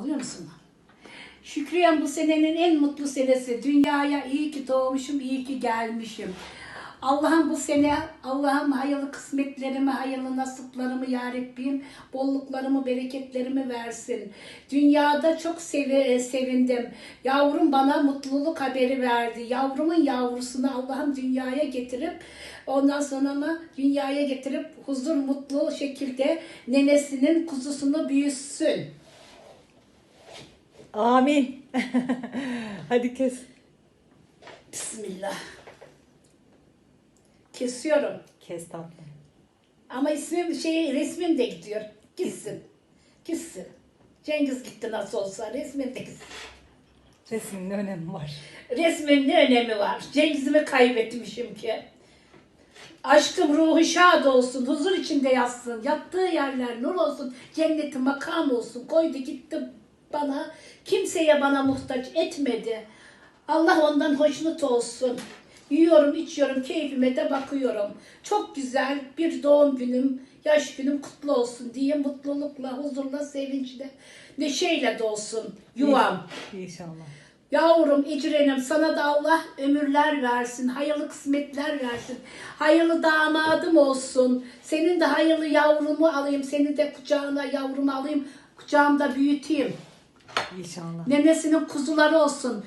Alıyor musun? Şükriyem bu senenin en mutlu senesi. Dünyaya iyi ki doğmuşum, iyi ki gelmişim. Allah'ım bu sene, Allah'ım hayırlı kısmetlerimi, hayırlı nasiplerimi ya Rabbim, bolluklarımı, bereketlerimi versin. Dünyada çok sevi, sevindim. Yavrum bana mutluluk haberi verdi. Yavrumun yavrusunu Allah'ım dünyaya getirip, ondan sonra ama dünyaya getirip huzur, mutlu şekilde nenesinin kuzusunu büyüsün. Amin. Hadi kes. Bismillah. Kesiyorum. Kes tatlım. Ama ismim şey resmim de gidiyor. Gitsin. Gitsin. Cengiz gitti nasıl olsa resmim de gitsin. Resmin ne önemi var? Resmin ne önemi var? Cengiz'imi kaybetmişim ki. Aşkım ruhu şad olsun, huzur içinde yatsın, yattığı yerler nur olsun, cenneti makam olsun. Koydu gitti bana, kimseye bana muhtaç etmedi. Allah ondan hoşnut olsun. Yiyorum, içiyorum, keyfime de bakıyorum. Çok güzel bir doğum günüm, yaş günüm kutlu olsun diye mutlulukla, huzurla, sevinçle, neşeyle dolsun yuvam. İnşallah. Yavrum İcrenim sana da Allah ömürler versin, hayırlı kısmetler versin. Hayırlı damadım olsun. Senin de hayırlı yavrumu alayım, seni de kucağına yavrumu alayım, kucağımda büyüteyim. İnşallah. Nenesinin kuzuları olsun.